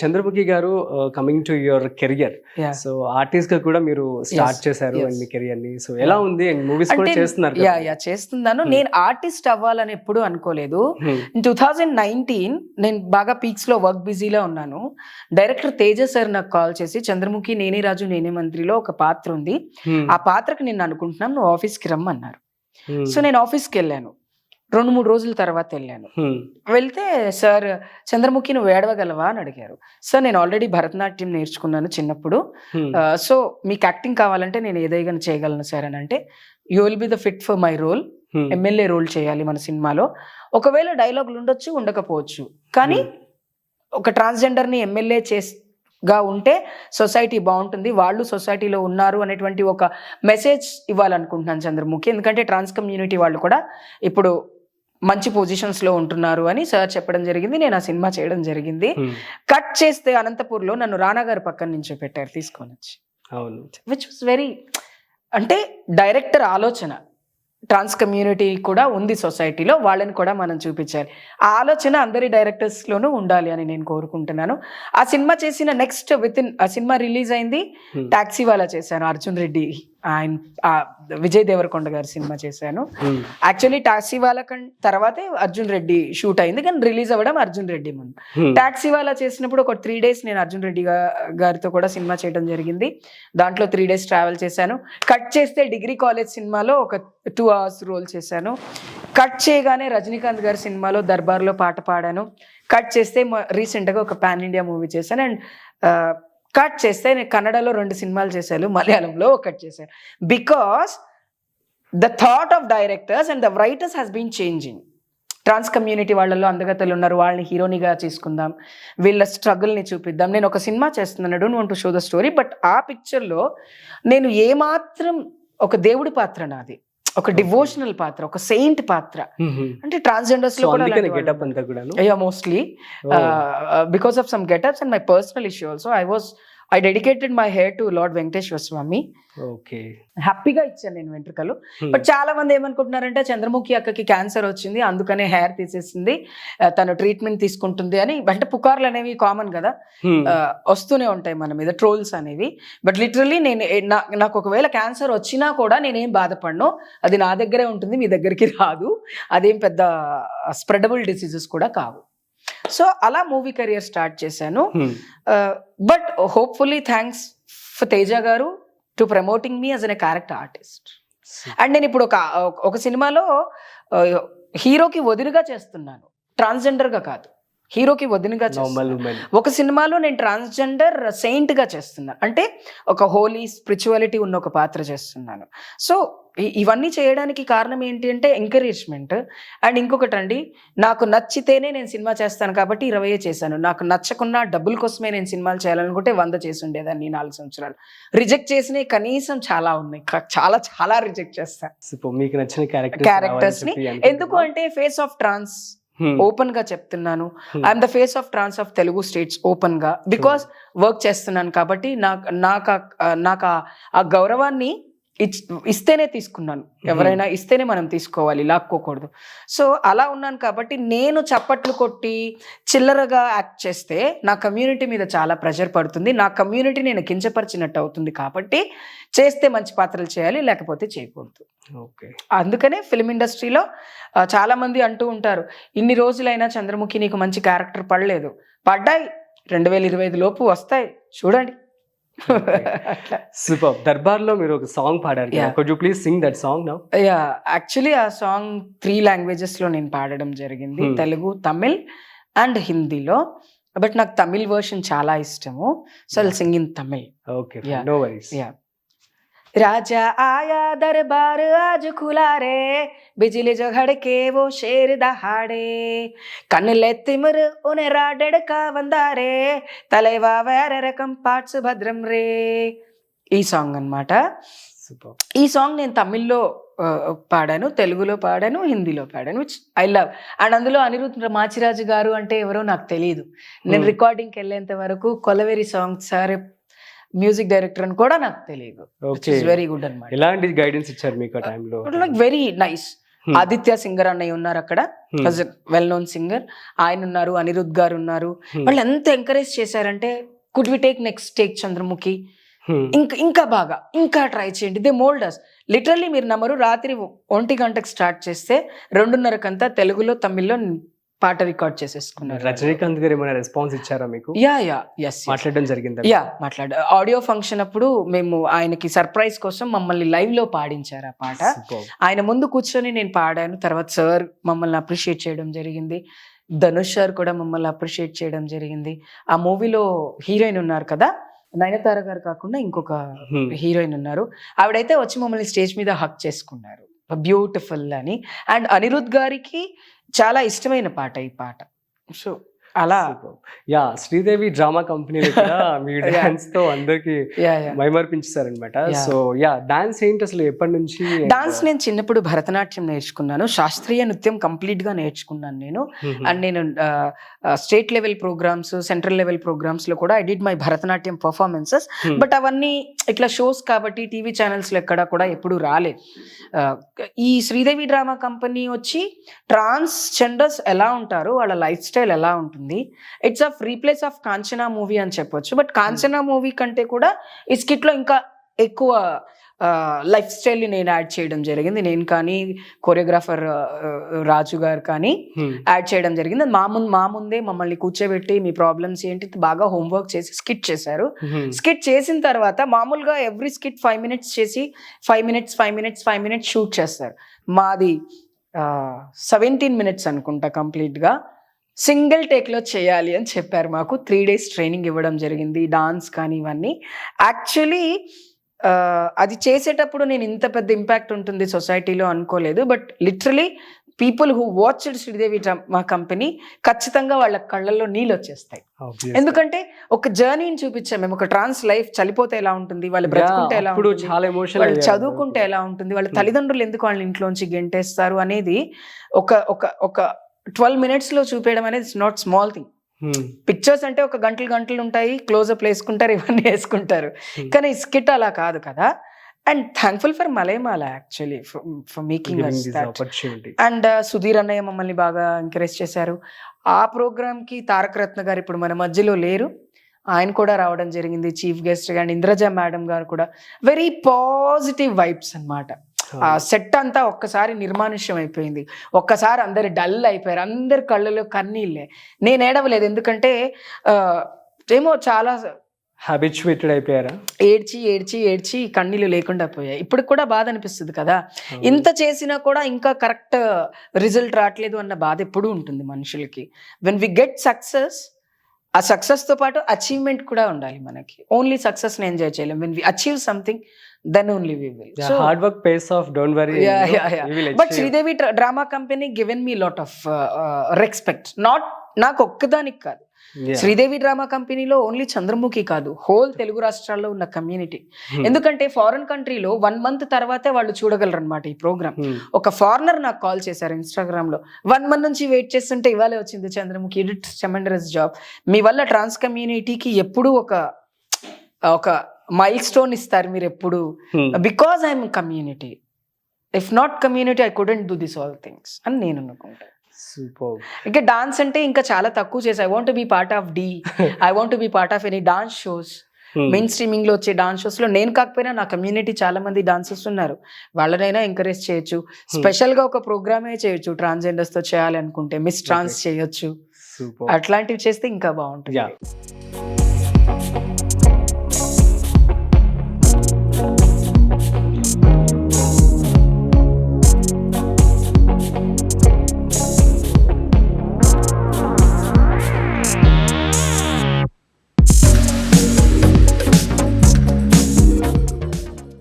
Chandramukhi garu coming to your career. So ఆర్టిస్ట్గా కూడా మీరు స్టార్ట్ చేశారు మీ కెరియర్ని సో ఎలా ఉంది అండ్ మూవీస్ కూడా చేస్తున్నారు యా. యా చేస్తున్నాను Hmm. నేను ఆర్టిస్ట్ అవ్వాలని ఎప్పుడు అనుకోలేదు. టూ థౌజండ్ నైన్టీన్ నేను బాగా పీక్స్లో వర్క్ బిజీలో ఉన్నాను డైరెక్టర్ తేజ సార్ నాకు కాల్ చేసి చంద్రముఖి నేనే రాజు నేనే మంత్రిలో ఒక పాత్ర ఉంది Hmm. ఆ పాత్రకి నేను అనుకుంటున్నాను నువ్వు ఆఫీస్కి రమ్మన్నారు Hmm. సో నేను ఆఫీస్కి వెళ్ళాను రెండు మూడు రోజుల తర్వాత వెళ్ళాను. వెళ్తే సార్ చంద్రముఖి నువ్వు ఏడవగలవా? అని అడిగారు. సార్ నేను ఆల్రెడీ భరతనాట్యం నేర్చుకున్నాను చిన్నప్పుడు. సో మీకు యాక్టింగ్ కావాలంటే నేను ఏదైనా చేయగలను సార్ అని అంటే you will be the fit for my role. MLA role చేయాలి మన సినిమాలో. ఒకవేళ డైలాగులు ఉండొచ్చు ఉండకపోవచ్చు. కానీ ఒక ట్రాన్స్జెండర్ని ఎమ్మెల్యే చేస్గా ఉంటే సొసైటీ బాగుంటుంది. వాళ్ళు సొసైటీలో ఉన్నారు అనేటువంటి ఒక మెసేజ్ ఇవ్వాలనుకుంటున్నాను చంద్రముఖి. ఎందుకంటే ట్రాన్స్ కమ్యూనిటీ వాళ్ళు కూడా ఇప్పుడు మంచి పొజిషన్స్లో ఉంటున్నారు అని సార్ చెప్పడం జరిగింది. నేను ఆ సినిమా చేయడం జరిగింది. కట్ చేస్తే అనంతపూర్లో నన్ను రానా గారి పక్కన నుంచి పెట్టారు తీసుకొని వచ్చి. విచ్ వాస్ వెరీ అంటే డైరెక్టర్ ఆలోచన. ట్రాన్స్ కమ్యూనిటీ కూడా ఉంది సొసైటీలో వాళ్ళని కూడా మనం చూపించాలి. ఆ ఆలోచన అందరి డైరెక్టర్స్లోనూ ఉండాలి అని నేను కోరుకుంటున్నాను. ఆ సినిమా చేసిన నెక్స్ట్ విత్ ఇన్ ఆ సినిమా రిలీజ్ అయింది. టాక్సీ వాళ్ళ చేశాను అర్జున్ రెడ్డి. ఆయన విజయ్ దేవరకొండ గారి సినిమా చేశాను. Hmm. యాక్చువల్లీ టాక్సీ వాళ్ళ కన్ తర్వాతే అర్జున్ రెడ్డి షూట్ అయింది. కానీ రిలీజ్ అవ్వడం అర్జున్ రెడ్డి ముందు. Hmm. టాక్సీ వాళ్ళ చేసినప్పుడు ఒక త్రీ డేస్ నేను అర్జున్ రెడ్డి గారితో కూడా సినిమా చేయడం జరిగింది. దాంట్లో త్రీ డేస్ ట్రావెల్ చేశాను. కట్ చేస్తే డిగ్రీ కాలేజ్ సినిమాలో ఒక టూ అవర్స్ రోల్ చేశాను. కట్ చేయగానే రజనీకాంత్ గారి సినిమాలో దర్బార్లో పాట పాడాను. కట్ చేస్తే రీసెంట్గా ఒక పాన్ ఇండియా మూవీ చేశాను. అండ్ కట్ చేస్తే నేను కన్నడలో రెండు సినిమాలు చేశాను మలయాళంలో ఒకటి చేశాను. Because the thought of directors and the writers has been changing trans community వాళ్ళలో అందగతలు ఉన్నారు వాళ్ళని హీరోనిగా చేసుకుందాం వీళ్ళ స్ట్రగుల్ని చూపిద్దాం. నేను ఒక సినిమా చేస్తున్నాను don't want to show the story but ఆ పిక్చర్లో నేను ఏమాత్రం ఒక దేవుడి పాత్ర నాది. ఒక డివోషనల్ పాత్ర ఒక సెయింట్ పాత్ర. అంటే ట్రాన్స్జెండర్స్లో అయ్యా mostly. Because of some getups and my personal issue also I was I dedicated my hair to Lord Venkateswara Swamy okay హ్యాపీగా ఇచ్చాను నేను వెంట్రుకలు. బట్ చాలా మంది ఏమనుకుంటున్నారంటే చంద్రముఖి అక్కకి క్యాన్సర్ వచ్చింది అందుకనే హెయిర్ తీసేసింది తను ట్రీట్మెంట్ తీసుకుంటుంది అని. అంటే పుకార్లు అనేవి కామన్ కదా. Hmm. వస్తూనే ఉంటాయి మన మీద ట్రోల్స్ అనేవి. బట్ లిటరల్లీ నేను నాకు ఒకవేళ క్యాన్సర్ వచ్చినా కూడా నేనేం బాధపడను. అది నా దగ్గరే ఉంటుంది మీ దగ్గరికి రాదు. అదేం పెద్ద స్ప్రెడబుల్ డిసీజెస్ కూడా కావు. సో అలా మూవీ కెరియర్ స్టార్ట్ చేశాను. Hmm. But hopefully thanks for Teja గారు to promoting me as an character artist and నేను ఇప్పుడు ఒక ఒక సినిమాలో uh, హీరోకి వదిలిగా చేస్తున్నాను. ట్రాన్స్జెండర్గా కాదు. హీరోకి ఉమెన్ ఒక సినిమాలో నేను ట్రాన్స్జెండర్ సెయింట్గా చేస్తున్నాను అంటే ఒక హోలీ స్పిరిచువాలిటీ ఉన్న ఒక పాత్ర చేస్తున్నాను. సో ఇవన్నీ చేయడానికి కారణం ఏంటి అంటే ఎంకరేజ్మెంట్. అండ్ ఇంకొకటి అండి నాకు నచ్చితేనే నేను సినిమా చేస్తాను కాబట్టి ఇరవై చేశాను. నాకు నచ్చకున్నా డబ్బుల కోసమే నేను సినిమాలు చేయాలనుకుంటే వంద చేసి ఉండేదాన్ని నాలుగు సంవత్సరాలు. రిజెక్ట్ చేసినవి కనీసం చాలా ఉన్నాయి. చాలా చాలా రిజెక్ట్ చేస్తాను మీకు నచ్చిన Characters ని. క్యారెక్టర్స్ ఎందుకు అంటే ఫేస్ ఆఫ్ ట్రాన్స్. ఓపెన్గా చెప్తున్నాను. I'm the face of trans of Telugu states ఓపెన్గా బికాస్ వర్క్ చేస్తున్నాను కాబట్టి నాకు నాకు ఆ- నాకు ఆ- ఆ గౌరవాన్ని ఇస్తేనే తీసుకున్నాను. ఎవరైనా ఇస్తేనే మనం తీసుకోవాలి లాక్కోకూడదు. సో అలా ఉన్నాను కాబట్టి నేను చప్పట్లు కొట్టి చిల్లరగా యాక్ట్ చేస్తే నా కమ్యూనిటీ మీద చాలా ప్రెషర్ పడుతుంది. నా కమ్యూనిటీ నేను కించపరిచినట్టు అవుతుంది కాబట్టి చేస్తే మంచి పాత్రలు చేయాలి లేకపోతే చేయకూడదు. ఓకే. అందుకనే ఫిల్మ్ ఇండస్ట్రీలో ఆ, చాలా మంది అంటూ ఉంటారు ఇన్ని రోజులైనా చంద్రముఖి నీకు మంచి క్యారెక్టర్ పడలేదు. పడ్డాయి. రెండు వేల ఇరవై ఐదు లోపు వస్తాయి. చూడండి. సూపర్ దర్బార్లో మీరు ఒక సాంగ్ పాడారు. Could you please sing that song now yeah actually ఆ సాంగ్ త్రీ లాంగ్వేజెస్లో నేను పాడడం జరిగింది. Hmm. తెలుగు తమిళ్ అండ్ హిందీలో. బట్ నాకు తమిళ్ వర్షన్ చాలా ఇష్టము. So Yeah. Sing in Tamil. Okay. No worries या राजा आया दरबार आज खुला रे बिजली जो घड़के वो शेर दहाड़े కన్నులే తిమిరు ఉనే రాడెడక వందారే తలైవా వేరే రకం పార్ట్స్ భద్రం రే ఈ సాంగ్ అన్నమాట సూపర్ ఈ సాంగ్ నేను తమిళ్లో ఆ, పాడాను తెలుగులో పాడాను హిందీలో పాడాను విచ్ ఐ లవ్ అండ్ అందులో అనిరుద్ మాచిరాజు గారు అంటే ఎవరో నాకు తెలియదు నేను Hmm. రికార్డింగ్కి వెళ్ళేంత వరకు Kolaveri song sir music director అని కూడా నాకు తెలియదు వెరీ గుడ్ అనమాట ఎలాంటి గైడెన్స్ ఇచ్చారు మీకు ఆ టైంలో like very nice. Aditya singer అన్నయ్య ఉన్నారు అక్కడ. వెల్ నోన్ సింగర్ ఆయన ఉన్నారు అనిరుద్ గారు ఉన్నారు. Hmm. వాళ్ళు ఎంత ఎంకరేజ్ చేశారంటే could we take next take Chandramukhi. ఇంకా ఇంకా బాగా ఇంకా ట్రై చేయండి. దే మోల్డర్స్ లిటరల్లీ మీరు నమ్మరు రాత్రి ఒంటి గంటకు స్టార్ట్ చేస్తే రెండున్నరకంతా తెలుగులో తమిళ్ళో పాట రికార్డ్ చేసేసుకున్నారు. రజనీకాంత్ గారు ఏమైనా రెస్పాన్స్ ఇచ్చారా మీకు? యా యా ఎస్ మాట్లాడడం జరిగింది? యా మాట్లాడు ఆడియో ఫంక్షన్ అప్పుడు మేము ఆయనకి సర్ప్రైజ్ కోసం మమ్మల్ని లైవ్లో పాడించారు ఆ పాట. ఆయన ముందు కూర్చొని నేను పాడాను తర్వాత సార్ మమ్మల్ని అప్రిషియేట్ చేయడం జరిగింది. ధనుష్ సార్ కూడా మమ్మల్ని అప్రిషియేట్ చేయడం జరిగింది. ఆ మూవీలో హీరోయిన్ ఉన్నారు కదా? నయనతార గారు కాకుండా ఇంకొక హీరోయిన్ ఉన్నారు. ఆవిడైతే వచ్చి మమ్మల్ని స్టేజ్ మీద హక్ చేసుకున్నారు. బ్యూటిఫుల్ అని. అండ్ అనిరుద్ గారికి చాలా ఇష్టమైన పాట ఈ పాట. సో అలా. యా శ్రీదేవి డ్రామా కంపెనీలో కూడా మీ. డాన్స్తో అందరికి మైమర్పించారనమాట. సో యా డాన్స్ ఏంటి అసలు ఎప్పటి నుంచి? డాన్స్ నేను చిన్నప్పుడు భరతనాట్యం నేర్చుకున్నాను. శాస్త్రీయ నృత్యం కంప్లీట్గా నేర్చుకున్నాను నేను. అండ్ నేను state level programs central level ప్రోగ్రామ్స్లో కూడా I did my Bharatanatyam performances. But అవన్నీ ఇట్లా షోస్ కాబట్టి టీవీ ఛానల్స్లో ఎక్కడ కూడా ఎప్పుడు రాలేదు. ఈ శ్రీదేవి డ్రామా కంపెనీ వచ్చి ట్రాన్స్ జెండర్స్ ఎలా ఉంటారు? వాళ్ళ లైఫ్ స్టైల్ ఎలా ఉంటుంది? It's a free place of Kanchana movie అని చెప్పొచ్చు. బట్ కాంచనా మూవీ కంటే కూడా ఈ skit లో ఇంకా ఎక్కువ లైఫ్ స్టైల్ని నేను యాడ్ చేయడం జరిగింది. నేను కానీ కొరియోగ్రాఫర్ రాజు గారు కానీ Hmm. యాడ్ చేయడం జరిగింది. మా ముందు మా ముందే మమ్మల్ని కూర్చోబెట్టి మీ ప్రాబ్లమ్స్ ఏంటి బాగా హోంవర్క్ చేసి స్కిట్ చేశారు. స్కిట్ చేసిన తర్వాత మామూలుగా ఎవ్రీ స్కిట్ ఫైవ్ మినిట్స్ చేసి five minutes five minutes five minutes shoot చేస్తారు. మాది సెవెంటీన్ మినిట్స్ అనుకుంటా కంప్లీట్గా సింగిల్ టేక్లో చేయాలి అని చెప్పారు మాకు. త్రీ డేస్ ట్రైనింగ్ ఇవ్వడం జరిగింది డాన్స్ కానీ ఇవన్నీ. యాక్చువల్లీ అది చేసేటప్పుడు నేను ఇంత పెద్ద ఇంపాక్ట్ ఉంటుంది సొసైటీలో అనుకోలేదు but literally people who watched Sridevi మా కంపెనీ ఖచ్చితంగా వాళ్ళ కళ్ళల్లో నీళ్ళు వచ్చేస్తాయి. ఎందుకంటే ఒక జర్నీని చూపించాం మేము ఒక ట్రాన్స్ లైఫ్ చలిపోతే ఎలా ఉంటుంది వాళ్ళు బ్రతుకుంటే ఎలా ఉంటుంది వాళ్ళు చదువుకుంటే ఎలా ఉంటుంది వాళ్ళ తల్లిదండ్రులు ఎందుకు వాళ్ళ ఇంట్లోంచి గెంటేస్తారు అనేది ఒక ఒక ఒక ట్వెల్వ్ మినిట్స్లో చూపేయడం అనేది it's not small thing. Pictures అంటే ఒక గంటలు గంటలు ఉంటాయి క్లోజ్అప్ వేసుకుంటారు ఇవన్నీ వేసుకుంటారు. Hmm. కానీ స్కిట్ అలా కాదు కదా. And thankful for Mallemala actually for making and Sudheer అన్నయ్య మమ్మల్ని బాగా ఎంకరేజ్ చేశారు. ఆ ప్రోగ్రామ్కి తారక రత్న గారు ఇప్పుడు మన మధ్యలో లేరు. ఆయన కూడా రావడం జరిగింది chief guest and Indraja madam గారు కూడా. వెరీ పాజిటివ్ వైబ్స్ అన్నమాట. ఆ సెట్ అంతా ఒక్కసారి నిర్మానుష్యం అయిపోయింది. ఒక్కసారి అందరు డల్ అయిపోయారు. అందరి కళ్ళలో కన్నీళ్ళే. నేను ఏడవలేదు. ఎందుకంటే ఏమో చాలా హ్యాబిచువేటెడ్ అయిపోయారా? ఏడ్చి ఏడ్చి ఏడ్చి కన్నీళ్ళు లేకుండా పోయాయి. ఇప్పుడు కూడా బాధ అనిపిస్తుంది కదా. ఇంత చేసినా కూడా ఇంకా కరెక్ట్ రిజల్ట్ రావట్లేదు అన్న బాధ ఎప్పుడూ ఉంటుంది మనుషులకి. వెన్ వి గెట్ సక్సెస్ ఆ సక్సెస్తో పాటు అచీవ్మెంట్ కూడా ఉండాలి మనకి. ఓన్లీ సక్సెస్ని ఎంజాయ్ చేయలేం. When we achieve something then only we will so hard work pays off don't worry Yeah, yeah, yeah. But Sridevi drama company given me lot of respect not నాకు ఒక్కదానికి కాదు. Sridevi drama కంపెనీలో only Chandramukhi కాదు. Whole Telugu రాష్ట్రాల్లో ఉన్న community Hmm. ఎందుకంటే foreign కంట్రీలో one month తర్వాతే వాళ్ళు చూడగలరు అనమాట ఈ ప్రోగ్రామ్ ఒక ఫారినర్ నాకు కాల్ చేశారు ఇన్స్టాగ్రామ్లో. వన్ మంత్ నుంచి వెయిట్ చేస్తుంటే ఇవాళే వచ్చింది చంద్రముఖి ఇట్ చెమండరస్ జాబ్ మీ వల్ల ట్రాన్స్ కమ్యూనిటీకి ఎప్పుడు ఒక ఒక మైల్ స్టోన్ ఇస్తారు మీరు ఎప్పుడు because I'm community if not community I couldn't do this all things అని నేను అనుకుంటాను సూపర్ ఇంకా డాన్స్ అంటే ఇంకా చాలా తక్కువ చేసి. I want be part of the I want be part of any dance shows main స్ట్రీమింగ్లో వచ్చే డాన్స్ షోస్లో నేను కాకపోయినా నా కమ్యూనిటీ చాలా మంది డాన్సర్స్ ఉన్నారు. వాళ్ళనైనా ఎంకరేజ్ చేయొచ్చు. స్పెషల్గా ఒక ప్రోగ్రామే చేయొచ్చు. ట్రాన్స్జెండర్స్తో చేయాలి అనుకుంటే మిస్ ట్రాన్స్ చేయొచ్చు. అట్లాంటివి చేస్తే ఇంకా బాగుంటుంది.